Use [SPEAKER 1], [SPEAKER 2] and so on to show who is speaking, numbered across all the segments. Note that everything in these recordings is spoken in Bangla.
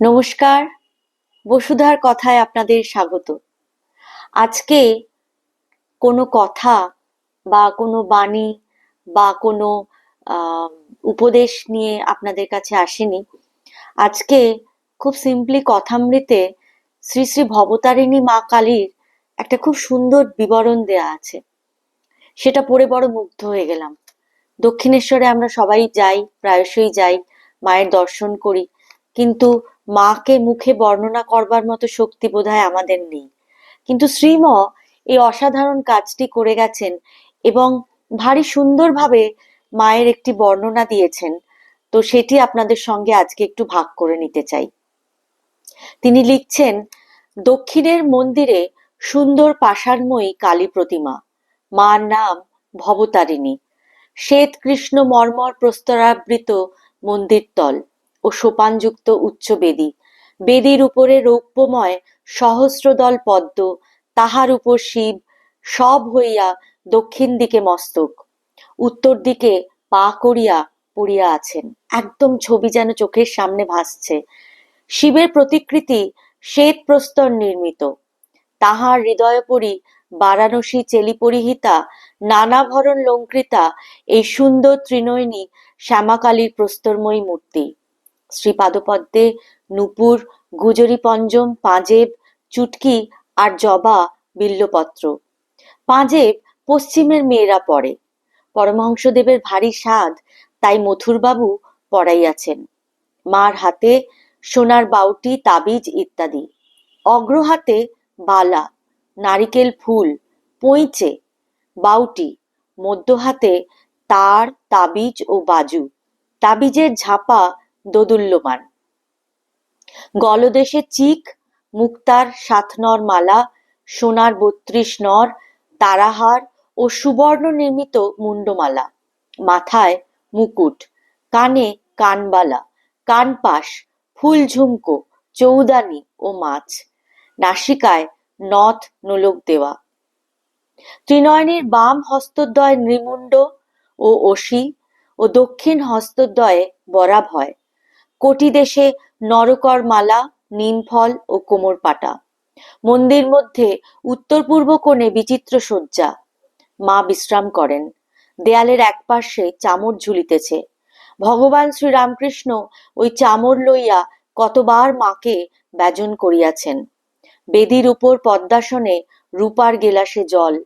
[SPEAKER 1] নমস্কার, বসুধার কথায় আপনাদের স্বাগত। আজকে কোনো কথা বা কোনো বাণী বা কোনো উপদেশ নিয়ে আপনাদের কাছে আসেনি। আজকে খুব সিম্পলি কথামৃতে শ্রী শ্রী ভবতারিণী মা কালীর একটা খুব সুন্দর বিবরণ দেয়া আছে। সেটা পড়ে বড় মুগ্ধ হয়ে গেলাম। দক্ষিণেশ্বরে আমরা সবাই যাই, প্রায়শই যাই, মায়ের দর্শন করি। কিন্তু মাকে মুখে বর্ণনা করবার মতো শক্তি বোধহয় আমাদের নেই। কিন্তু শ্রীম এই অসাধারণ কাজটি করে গেছেন এবং ভারী সুন্দরভাবে মায়ের একটি বর্ণনা দিয়েছেন। তো সেটি আপনাদের সঙ্গে আজকে একটু ভাগ করে নিতে চাই। তিনি লিখছেন, দক্ষিণের মন্দিরে সুন্দর পাষাণময়ী কালী প্রতিমা। মার নাম ভবতারিণী। শ্বেত কৃষ্ণ মর্মর প্রস্তরাবৃত মন্দিরতল। ও সোপানযুক্ত উচ্চ বেদী। বেদীর উপরে রৌপ্যময় সহস্রদল পদ্ম, তাহার উপর শিব, সব হইয়া দক্ষিণ দিকে মস্তক, উত্তর দিকে পা করিয়া পড়িয়া আছেন। একদম ছবি যেন চোখের সামনে ভাসছে। শিবের প্রতিকৃতি শ্বেত প্রস্তর নির্মিত। তাহার হৃদয়পরি বারাণসী চেলি পরিহিতা নানা ভরণ লঙ্কৃতা, এই সুন্দর ত্রিনয়নী শ্যামাকালীর প্রস্তরময়ী মূর্তি। শ্রীপাদপদ্মে নূপুর গুজরি পঞ্জম পাঁজেব, চুটকি আর জবা বিল্লপত্র। পাঁজেব পশ্চিমের মেয়েরা পড়ে। পরমহংসদেবের ভারী স্বাদ, তাই মথুরবাবু পড়াইয়াছেন। মার হাতে সোনার বাউটি, তাবিজ ইত্যাদি। অগ্রহাতে বালা, নারিকেল ফুল, পঁইচে, বাউটি মধ্য হাতে তার, তাবিজ ও বাজু। তাবিজের ঝাপা দোদুল্যমান। গলদেশে চিক, মুক্তার সাত নর মালা, সোনার বত্রিশ নর, তারাহার ও সুবর্ণ নির্মিত মুন্ডমালা। মাথায় মুকুট, কানে কানবালা, কানপাশ, ফুল ঝুমকো, চৌদানি ও মাছ। নাসিকায় নথ নোলক দেওয়া। ত্রিনয়নীর বাম হস্তদ্বয় নৃমুণ্ড ও অসি ও দক্ষিণ হস্তদ্বয়ে বরাভয়। কোটি দেশে নরকর মালা নিমফল ও কোমর পাটা মন্দির মধ্যে উত্তর পূর্ব কোণে বিচিত্র শয্যা। মা বিশ্রাম করেন। দেয়ালের এক একপাশে চামর ঝুলিতেছে। ভগবান শ্রীরামকৃষ্ণ ওই চামর লইয়া কতবার মাকে ব্যজন করিয়াছেন। বেদির উপর পদ্মাসনে রূপার গেলাসে জল।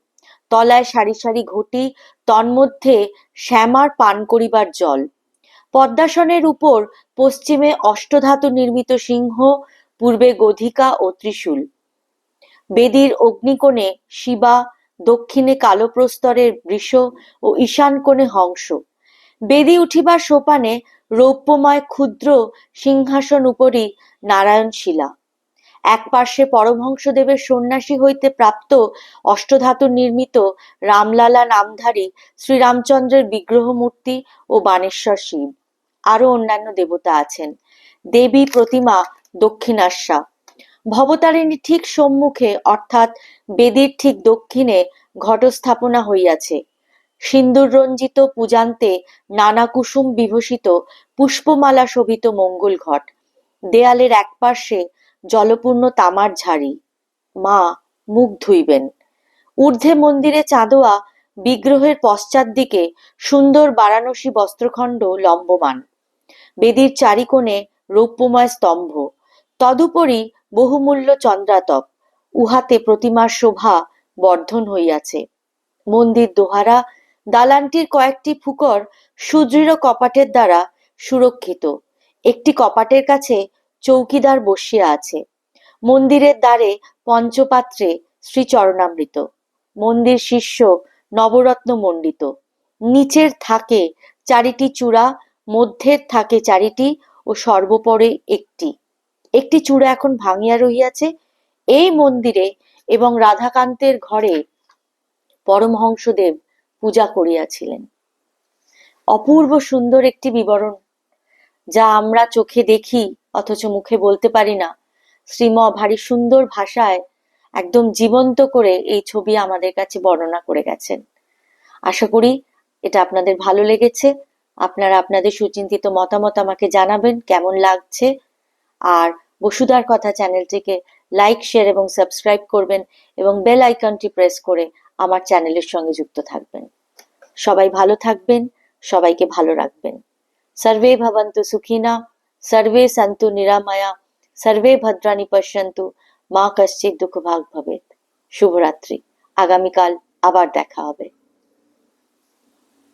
[SPEAKER 1] তলায় সারি সারি ঘটি, তন্মধ্যে শ্যামার পান করিবার জল। পদ্মাসনের উপর পশ্চিমে অষ্টধাতু নির্মিত সিংহ, পূর্বে গধিকা ও ত্রিশূল। বেদির অগ্নিকোণে শিবা, দক্ষিণে কালো প্রস্তরের বৃষ ও ঈশান কোণে হংস। বেদি উঠিবার সোপানে রৌপ্যময় ক্ষুদ্র সিংহাসন উপরই নারায়ণ শিলা এক পার্শ্বে পরমহংসদেবের সন্ন্যাসী হইতে প্রাপ্ত অষ্টধাতু নির্মিত রামলালা নামধারী শ্রীরামচন্দ্রের বিগ্রহ মূর্তি ও বানেশ্বর শিব। আরও অন্যান্য দেবতা আছেন। দেবী প্রতিমা দক্ষিণাস্যা ভবতারিণী ঠিক সম্মুখে, অর্থাৎ বেদির ঠিক দক্ষিণে, ঘটস্থাপনা হইয়াছে। সিন্দুর রঞ্জিত পূজান্তে নানা কুসুম বিভূষিত পুষ্পমালা শোভিত মঙ্গল ঘট। দেয়ালের একপার্শ্বে জলপূর্ণ তামার ঝাড়ি। মা, মুখ ধুইবেন। ঊর্ধ্বে মন্দিরে চাঁদোয়া বিগ্রহের পশ্চাৎ দিকে সুন্দর বারাণসী বস্ত্রখণ্ড লম্বমান। বেদির চারিকোণে রৌপ্যময় স্তম্ভ। তদুপরি বহুমূল্য চন্দ্রাতপ। উহাতে প্রতিমার শোভা বর্ধন হইয়াছে। মন্দির দোহারা, দালানটির কয়েকটি ফুকর সুদৃঢ় কপাটের দ্বারা সুরক্ষিত। একটি কপাটের কাছে চৌকিদার বসিয়া আছে। মন্দিরের দ্বারে পঞ্চপাত্রে শ্রীচরণামৃত। মন্দির শীর্ষ নবরত্ন মণ্ডিত। নিচের থাকে চারিটি চূড়া মধ্যের থাকে চারিটি ও সর্বোপরে একটি। একটি চূড়া এখন ভাঙিয়া রহিয়াছে। এই মন্দিরে এবং রাধাকান্তের ঘরে পরমহংসদেব পূজা করিয়াছিলেন। অপূর্ব সুন্দর একটি বিবরণ, যা আমরা চোখে দেখি অথচ মুখে বলতে পারি না। শ্রীম ভারী সুন্দর ভাষায় একদম জীবন্ত করে এই ছবি আমাদের কাছে বর্ণনা করে গেছেন। আশা করি এটা আপনাদের ভালো লেগেছে। আপনারা আপনাদের সুচিন্তিত মতামত আমাকে জানাবেন, কেমন লাগছে? আর বসুধার কথা চ্যানেলটিকে লাইক, শেয়ার এবং সাবস্ক্রাইব করবেন এবং বেল আইকনটি প্রেস করে আমার চ্যানেলের সঙ্গে যুক্ত থাকবেন। সবাই ভালো থাকবেন, সবাইকে ভালো রাখবেন। সর্বে ভবন্তু সুখিনা, সর্বে সন্তু নিরাময়া, সর্বে ভদ্রাণী পশ্যন্তু, মা কশ্চিৎ দুঃখ ভাগ ভবেত শুভরাত্রি। আগামীকাল আবার দেখা হবে।